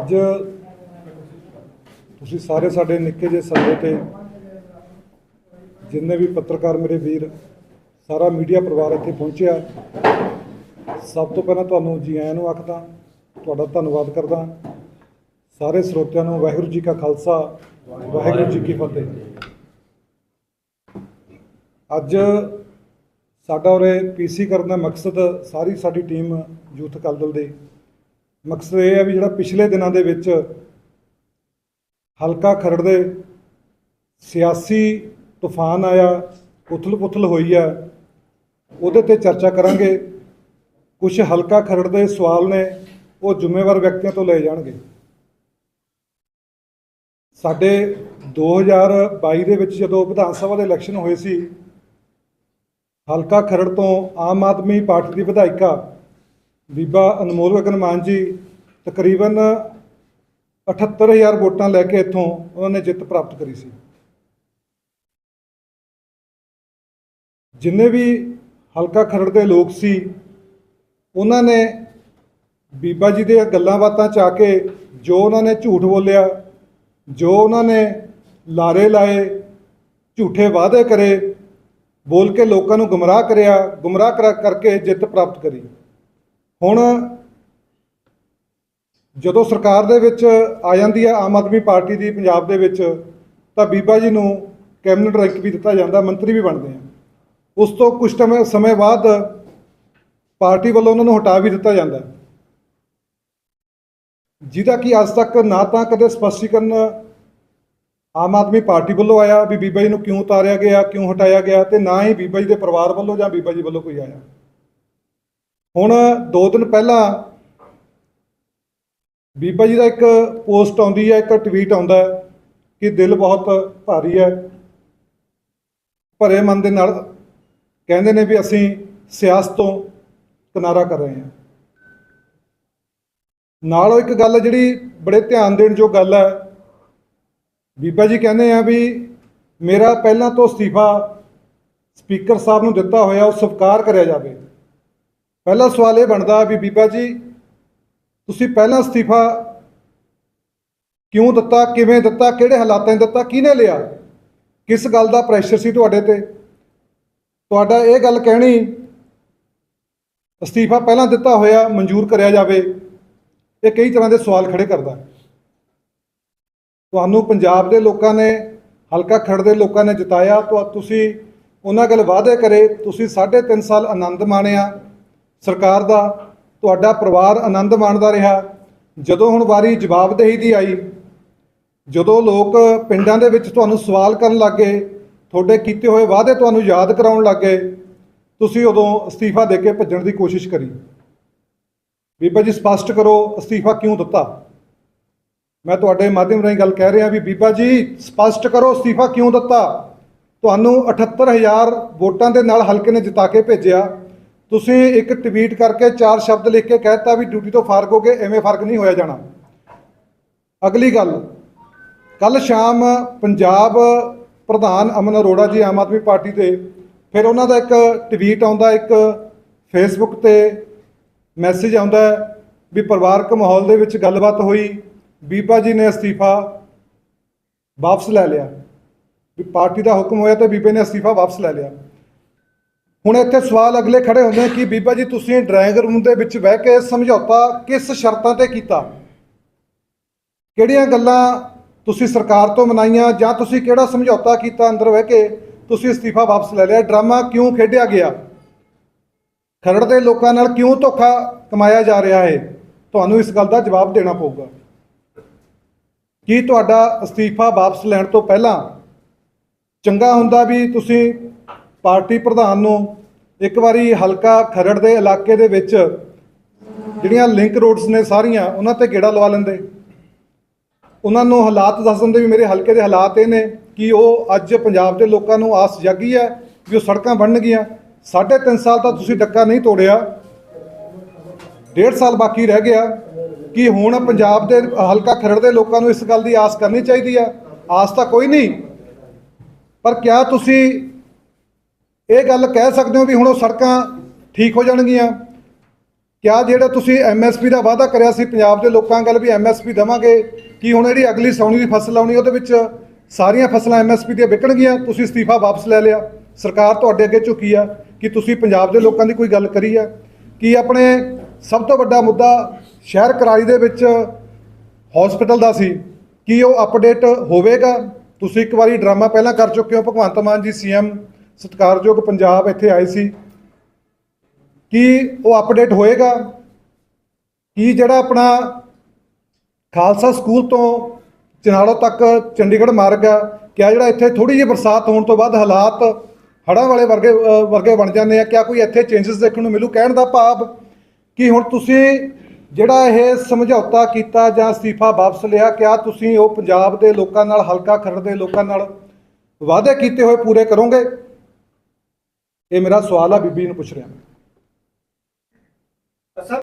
ਅੱਜ ਤੁਸੀਂ ਸਾਰੇ ਸਾਡੇ ਨਿੱਕੇ ਜਿਹੇ ਸੱਦੇ ਤੇ ਜਿੰਨੇ ਵੀ ਪੱਤਰਕਾਰ ਮੇਰੇ ਵੀਰ, ਸਾਰਾ ਮੀਡੀਆ ਪਰਿਵਾਰ ਇੱਥੇ ਪਹੁੰਚਿਆ। ਸਭ ਤੋਂ ਪਹਿਲਾਂ ਤੁਹਾਨੂੰ ਜੀ ਆਇਆਂ ਨੂੰ ਆਖਦਾ, ਤੁਹਾਡਾ ਧੰਨਵਾਦ ਕਰਦਾ। ਸਾਰੇ ਸਰੋਤਿਆਂ ਨੂੰ ਵਾਹਿਗੁਰੂ ਜੀ ਕਾ ਖਾਲਸਾ, ਵਾਹਿਗੁਰੂ ਜੀ ਕੀ ਫਤਿਹ। ਅੱਜ ਸਾਡਾ ਉਰੇ ਪੀਸੀ ਕਰਨ ਦਾ ਮਕਸਦ ਸਾਰੀ ਸਾਡੀ ਟੀਮ ਯੂਥ ਕਲਦਲ ਦੇ ਮਕਸਦ ਇਹ ਹੈ ਵੀ ਜਿਹੜਾ ਪਿਛਲੇ ਦਿਨਾਂ ਦੇ ਵਿੱਚ ਹਲਕਾ ਖਰੜ ਦੇ ਸਿਆਸੀ ਤੂਫਾਨ ਆਇਆ, ਉਥਲ-ਪੁਥਲ ਹੋਈ ਆ, ਉਹਦੇ ਤੇ ਚਰਚਾ ਕਰਾਂਗੇ। ਕੁਝ ਹਲਕਾ ਖਰੜ ਦੇ ਸਵਾਲ ਨੇ, ਉਹ ਜ਼ਿੰਮੇਵਾਰ ਵਿਅਕਤੀਆਂ ਤੋਂ ਲਏ ਜਾਣਗੇ। ਸਾਡੇ 2022 ਦੇ ਵਿੱਚ ਜਦੋਂ ਵਿਧਾਨ ਸਭਾ ਦੇ ਇਲੈਕਸ਼ਨ ਹੋਏ ਸੀ, ਹਲਕਾ ਖਰੜ ਤੋਂ ਆਮ ਆਦਮੀ ਪਾਰਟੀ ਦੀ ਵਿਧਾਇਕਾ ਬੀਬਾ ਅਨਮੋਲ ਗਗਨ ਮਾਨ ਜੀ ਤਕਰੀਬਨ 78000 ਵੋਟਾਂ ਲੈ ਕੇ ਇੱਥੋਂ ਉਹਨਾਂ ਨੇ ਜਿੱਤ ਪ੍ਰਾਪਤ ਕਰੀ ਸੀ। ਜਿੰਨੇ ਵੀ ਹਲਕਾ ਖਰੜ ਦੇ ਲੋਕ ਸੀ, ਉਹਨਾਂ ਨੇ ਬੀਬਾ ਜੀ ਦੇ ਗੱਲਾਂ ਬਾਤਾਂ ਚ ਆ ਕੇ ਜੋ ਉਹਨਾਂ ਨੇ ਝੂਠ ਬੋਲਿਆ, ਜੋ ਉਹਨਾਂ ਨੇ ਲਾਰੇ ਲਾਏ, ਝੂਠੇ ਵਾਅਦੇ ਕਰੇ, ਬੋਲ ਕੇ ਲੋਕਾਂ ਨੂੰ ਗੁੰਮਰਾਹ ਕਰਿਆ, ਗੁੰਮਰਾਹ ਕਰਾ ਕਰਕੇ ਜਿੱਤ ਪ੍ਰਾਪਤ ਕਰੀ। ਹੁਣ ਜਦੋਂ ਸਰਕਾਰ ਦੇ ਵਿੱਚ ਆ ਜਾਂਦੀ ਹੈ, ਆਮ ਆਦਮੀ ਪਾਰਟੀ ਦੀ ਪੰਜਾਬ ਦੇ ਵਿੱਚ, ਤਾਂ ਬੀਬਾ ਜੀ ਨੂੰ ਕੈਬਨਿਟ ਰੈਂਕ ਵੀ ਦਿੱਤਾ ਜਾਂਦਾ, ਮੰਤਰੀ ਵੀ ਬਣਦੇ ਆ। ਉਸ ਤੋਂ ਕੁਝ ਸਮੇਂ ਸਮੇਂ ਬਾਅਦ ਪਾਰਟੀ ਵੱਲੋਂ ਉਹਨਾਂ ਨੂੰ ਹਟਾ ਵੀ ਦਿੱਤਾ ਜਾਂਦਾ ਜਿਹਦਾ ਕਿ ਅੱਜ ਤੱਕ ਨਾ ਤਾਂ ਕਦੇ ਸਪਸ਼ਟੀਕਰਨ ਆਮ ਆਦਮੀ ਪਾਰਟੀ ਵੱਲੋਂ ਆਇਆ ਵੀ ਬੀਬਾ ਜੀ ਨੂੰ ਕਿਉਂ ਉਤਾਰਿਆ ਗਿਆ, ਕਿਉਂ ਹਟਾਇਆ ਗਿਆ ਤੇ ਨਾ ਹੀ ਬੀਬਾ ਜੀ ਦੇ ਪਰਿਵਾਰ ਵੱਲੋਂ ਜਾਂ ਬੀਬਾ ਜੀ ਵੱਲੋਂ ਕੋਈ ਆਇਆ। ਹੁਣ 2 ਦਿਨ ਪਹਿਲਾਂ ਬੀਬਾ ਜੀ ਦਾ ਇੱਕ ਪੋਸਟ ਆਉਂਦੀ ਹੈ, ਇੱਕ ਟਵੀਟ ਆਉਂਦਾ ਕਿ ਦਿਲ ਬਹੁਤ ਭਾਰੀ ਹੈ। ਭਰੇ ਮਨ ਦੇ ਨਾਲ ਕਹਿੰਦੇ ਨੇ ਵੀ ਅਸੀਂ ਸਿਆਸਤ ਤੋਂ ਕਿਨਾਰਾ ਕਰ ਰਹੇ ਹਾਂ। ਨਾਲੋਂ ਇੱਕ ਗੱਲ ਜਿਹੜੀ ਬੜੇ ਧਿਆਨ ਦੇਣ ਜੋ ਗੱਲ ਹੈ, ਬੀਬਾ ਜੀ ਕਹਿੰਦੇ ਆ ਵੀ ਮੇਰਾ ਪਹਿਲਾਂ ਤੋਂ ਅਸਤੀਫਾ ਸਪੀਕਰ ਸਾਹਿਬ ਨੂੰ ਦਿੱਤਾ ਹੋਇਆ, ਉਹ ਸਵੀਕਾਰ ਕਰਿਆ ਜਾਵੇ। ਪਹਿਲਾ ਸਵਾਲ ਇਹ ਬਣਦਾ ਵੀ ਬੀਬਾ ਜੀ, ਤੁਸੀਂ ਪਹਿਲਾਂ ਅਸਤੀਫਾ ਕਿਉਂ ਦਿੱਤਾ, ਕਿਵੇਂ ਦਿੱਤਾ, ਕਿਹੜੇ ਹਾਲਾਤਾਂ 'ਚ ਦਿੱਤਾ, ਕਿਹਨੇ ਲਿਆ? ਕਿਸ ਗੱਲ ਦਾ ਪ੍ਰੈਸ਼ਰ ਸੀ ਤੁਹਾਡੇ ਤੇ? ਤੁਹਾਡਾ ਇਹ ਗੱਲ ਕਹਿਣੀ, ਅਸਤੀਫਾ ਪਹਿਲਾਂ ਦਿੱਤਾ ਹੋਇਆ ਮਨਜ਼ੂਰ ਕਰਿਆ ਜਾਵੇ। ਇਹ ਕਈ ਤਰ੍ਹਾਂ ਦੇ ਸਵਾਲ ਖੜੇ ਕਰਦਾ। ਤੁਹਾਨੂੰ ਪੰਜਾਬ ਦੇ ਲੋਕਾਂ ਨੇ, ਹਲਕਾ ਖੜ ਦੇ ਲੋਕਾਂ ਨੇ ਜਿਤਾਇਆ ਤਾਂ ਤੁਸੀਂ ਉਹਨਾਂ ਗੱਲ ਵਾਅਦੇ ਕਰੇ, ਤੁਸੀਂ 3.5 ਸਾਲ ਆਨੰਦ ਮਾਣਿਆ। ਸਰਕਾਰ ਦਾ, ਤੁਹਾਡਾ ਪਰਿਵਾਰ ਆਨੰਦ ਮਾਣਦਾ ਰਿਹਾ। ਜਦੋਂ ਹੁਣ ਵਾਰੀ ਜਵਾਬਦੇਹੀ ਦੀ ਆਈ, ਜਦੋਂ ਲੋਕ ਪਿੰਡਾਂ ਦੇ ਵਿੱਚ ਤੁਹਾਨੂੰ ਸਵਾਲ ਕਰਨ ਲੱਗੇ, ਤੁਹਾਡੇ ਕੀਤੇ ਹੋਏ ਵਾਅਦੇ ਤੁਹਾਨੂੰ ਯਾਦ ਕਰਾਉਣ ਲੱਗੇ, ਤੁਸੀਂ ਉਦੋਂ ਅਸਤੀਫਾ ਦੇ ਕੇ ਭੱਜਣ ਦੀ ਕੋਸ਼ਿਸ਼ ਕਰੀ। ਬੀਬਾ ਜੀ, ਸਪਸ਼ਟ ਕਰੋ, ਅਸਤੀਫਾ ਕਿਉਂ ਦਿੱਤਾ? ਮੈਂ ਤੁਹਾਡੇ ਮਾਧਿਅਮ ਰਾਹੀਂ ਗੱਲ ਕਹਿ ਰਿਹਾ ਵੀ ਬੀਬਾ ਜੀ, ਸਪਸ਼ਟ ਕਰੋ, ਅਸਤੀਫਾ ਕਿਉਂ ਦਿੱਤਾ? ਤੁਹਾਨੂੰ 78000 ਵੋਟਾਂ ਦੇ ਨਾਲ ਹਲਕੇ ਨੇ ਜਿਤਾ ਕੇ ਭੇਜਿਆ। ਤੁਸੀਂ ਇੱਕ ਟਵੀਟ ਕਰਕੇ ਚਾਰ ਸ਼ਬਦ ਲਿਖ ਕੇ ਕਹਿਤਾ ਵੀ ਡਿਊਟੀ ਤੋਂ ਫਾਰਗ ਹੋ ਗਏ ਐਵੇਂ ਫ਼ਰਕ ਨਹੀਂ ਹੋਇਆ ਜਾਣਾ। ਅਗਲੀ ਗੱਲ ਕੱਲ ਸ਼ਾਮ ਪੰਜਾਬ ਪ੍ਰਧਾਨ ਅਮਨ ਅਰੋੜਾ ਜੀ ਆਮ ਆਦਮੀ ਪਾਰਟੀ ਦੇ ਫਿਰ ਉਹਨਾਂ ਦਾ ਇੱਕ ਟਵੀਟ ਆਉਂਦਾ, ਇੱਕ ਫੇਸਬੁੱਕ ਤੇ ਮੈਸੇਜ ਆਉਂਦਾ ਵੀ ਪਰਿਵਾਰਕ ਮਾਹੌਲ ਦੇ ਵਿੱਚ ਗੱਲਬਾਤ ਹੋਈ, ਬੀਬਾ ਜੀ ਨੇ ਅਸਤੀਫਾ ਵਾਪਸ ਲੈ ਲਿਆ। ਵੀ ਪਾਰਟੀ ਦਾ ਹੁਕਮ ਹੋਇਆ ਤੇ ਬੀਬੇ ਨੇ ਅਸਤੀਫਾ ਵਾਪਸ ਲੈ ਲਿਆ। ਹੁਣ ਇੱਥੇ ਸਵਾਲ ਅਗਲੇ ਖੜੇ ਹੁੰਦੇ ਕਿ ਬੀਬਾ ਜੀ, ਤੁਸੀਂ ਡਰਾਇੰਗ ਰੂਮ ਦੇ ਵਿੱਚ ਬਹਿ ਕੇ ਸਮਝੌਤਾ ਕਿਸ ਸ਼ਰਤਾਂ ਤੇ ਕੀਤਾ? ਕਿਹੜੀਆਂ ਗੱਲਾਂ ਤੁਸੀਂ ਸਰਕਾਰ ਤੋਂ ਮਨਾਈਆਂ ਜਾਂ ਤੁਸੀਂ ਕਿਹੜਾ ਸਮਝੌਤਾ ਕੀਤਾ ਅੰਦਰ ਬਹਿ ਕੇ? ਤੁਸੀਂ ਅਸਤੀਫਾ ਵਾਪਸ ਲੈ ਲਿਆ। ਡਰਾਮਾ ਕਿਉਂ ਖੇਡਿਆ ਗਿਆ? ਖਰੜ ਦੇ ਲੋਕਾਂ ਨਾਲ ਕਿਉਂ ਧੋਖਾ ਕਮਾਇਆ ਜਾ ਰਿਹਾ ਹੈ? ਤੁਹਾਨੂੰ ਇਸ ਗੱਲ ਦਾ ਜਵਾਬ ਦੇਣਾ ਪਊਗਾ। ਕੀ ਤੁਹਾਡਾ ਅਸਤੀਫਾ ਵਾਪਸ ਲੈਣ ਤੋਂ ਪਹਿਲਾਂ ਚੰਗਾ ਹੁੰਦਾ ਵੀ ਤੁਸੀਂ ਪਾਰਟੀ ਪ੍ਰਧਾਨ ਨੂੰ ਇੱਕ ਵਾਰੀ ਹਲਕਾ ਖਰੜ ਦੇ ਇਲਾਕੇ ਦੇ ਵਿੱਚ ਜਿਹੜੀਆਂ ਲਿੰਕ ਰੋਡਸ ਨੇ ਸਾਰੀਆਂ, ਉਹਨਾਂ ਤੇ ਗੇੜਾ ਲਵਾ ਲੈਂਦੇ। ਉਹਨਾਂ ਨੂੰ ਹਾਲਾਤ ਦੱਸ ਦਿੰਦੇ ਵੀ ਮੇਰੇ ਹਲਕੇ ਦੇ ਹਾਲਾਤ ਇਹ ਨੇ ਕਿ ਉਹ ਅੱਜ ਪੰਜਾਬ ਦੇ ਲੋਕਾਂ ਨੂੰ ਆਸ ਜਾਗੀ ਹੈ ਵੀ ਉਹ ਸੜਕਾਂ ਬਣਨਗੀਆਂ। ਸਾਢੇ ਤਿੰਨ ਸਾਲ ਤਾਂ ਤੁਸੀਂ ਡੱਕਾ ਨਹੀਂ ਤੋੜਿਆ। ਡੇਢ ਸਾਲ ਬਾਕੀ ਰਹਿ ਗਿਆ ਕਿ ਹੁਣ ਪੰਜਾਬ ਦੇ ਹਲਕਾ ਖਰੜ ਦੇ ਲੋਕਾਂ ਨੂੰ ਇਸ ਗੱਲ ਦੀ ਆਸ ਕਰਨੀ ਚਾਹੀਦੀ ਆ ਆਸ ਤਾਂ ਕੋਈ ਨਹੀਂ, ਪਰ ਕਿਆ ਤੁਸੀਂ ਇਹ ਗੱਲ ਕਹਿ ਸਕਦੇ ਹੋ ਵੀ ਹੁਣ ਉਹ ਸੜਕਾਂ ਠੀਕ ਹੋ ਜਾਣਗੀਆਂ। ਕਿਆ ਜਿਹੜਾ ਤੁਸੀਂ ਐਮਐਸਪੀ ਦਾ ਵਾਅਦਾ ਕਰਿਆ ਸੀ ਪੰਜਾਬ ਦੇ ਲੋਕਾਂ ਗੱਲ ਵੀ ਐਮਐਸਪੀ ਦੇਵਾਂਗੇ, ਕੀ ਹੁਣ ਜਿਹੜੀ ਅਗਲੀ ਸਾਉਣੀ ਦੀ ਫਸਲ ਆਉਣੀ, ਉਹਦੇ ਵਿੱਚ ਸਾਰੀਆਂ ਫਸਲਾਂ ਐਮਐਸਪੀ ਦੀਆਂ ਵਿਕਣਗੀਆਂ, ਤੁਸੀਂ ਅਸਤੀਫਾ ਵਾਪਸ ਲੈ ਲਿਆ। ਸਰਕਾਰ ਤੁਹਾਡੇ ਅੱਗੇ ਝੁਕੀ ਆ ਕਿ ਤੁਸੀਂ ਪੰਜਾਬ ਦੇ ਲੋਕਾਂ ਦੀ ਕੋਈ ਗੱਲ ਕਰੀ ਆ। ਕੀ ਆਪਣੇ ਸਭ ਤੋਂ ਵੱਡਾ ਮੁੱਦਾ ਸ਼ਹਿਰ ਕਰਾਰੀ ਦੇ ਵਿੱਚ ਹਸਪੀਟਲ ਦਾ ਸੀ, ਕੀ ਉਹ ਅਪਡੇਟ ਹੋਵੇਗਾ? ਤੁਸੀਂ ਇੱਕ ਵਾਰੀ ਡਰਾਮਾ ਪਹਿਲਾਂ ਕਰ ਚੁੱਕੇ ਹੋ, ਭਗਵੰਤ ਮਾਨ ਜੀ ਸੀਐਮ ਸਤਿਕਾਰਯੋਗ ਪੰਜਾਬ ਇੱਥੇ ਆਏ ਸੀ। ਕੀ ਉਹ ਅਪਡੇਟ ਹੋਏਗਾ? ਕੀ ਜਿਹੜਾ ਆਪਣਾ ਖਾਲਸਾ ਸਕੂਲ ਤੋਂ ਚਨਾੜੋ ਤੱਕ ਚੰਡੀਗੜ੍ਹ ਮਾਰਗ ਆ, ਕਿਆ ਜਿਹੜਾ ਇੱਥੇ ਥੋੜੀ ਜਿਹੀ ਬਰਸਾਤ ਹੋਣ ਤੋਂ ਬਾਅਦ ਹਾਲਾਤ ਹੜ੍ਹਾਂ ਵਾਲੇ ਵਰਗੇ ਵਰਗੇ ਬਣ ਜਾਂਦੇ ਆ, ਕਿਆ ਕੋਈ ਇੱਥੇ ਚੇਂਜਸ ਦੇਖਣ ਨੂੰ ਮਿਲੂ? ਕਹਿਣ ਦਾ ਭਾਵ ਕਿ ਹੁਣ ਤੁਸੀਂ ਜਿਹੜਾ ਇਹ ਸਮਝੌਤਾ ਕੀਤਾ ਜਾਂ ਅਸਤੀਫਾ ਵਾਪਸ ਲਿਆ, ਕਿਆ ਤੁਸੀਂ ਉਹ ਪੰਜਾਬ ਦੇ ਲੋਕਾਂ ਨਾਲ, ਹਲਕਾ ਖਰੜ ਦੇ ਲੋਕਾਂ ਨਾਲ ਵਾਅਦੇ ਕੀਤੇ ਹੋਏ ਪੂਰੇ ਕਰੋਗੇ? ਇਹ ਮੇਰਾ ਸਵਾਲ ਆ ਬੀਬੀ ਨੂੰ ਪੁੱਛ ਰਿਹਾ ਮੈਂ।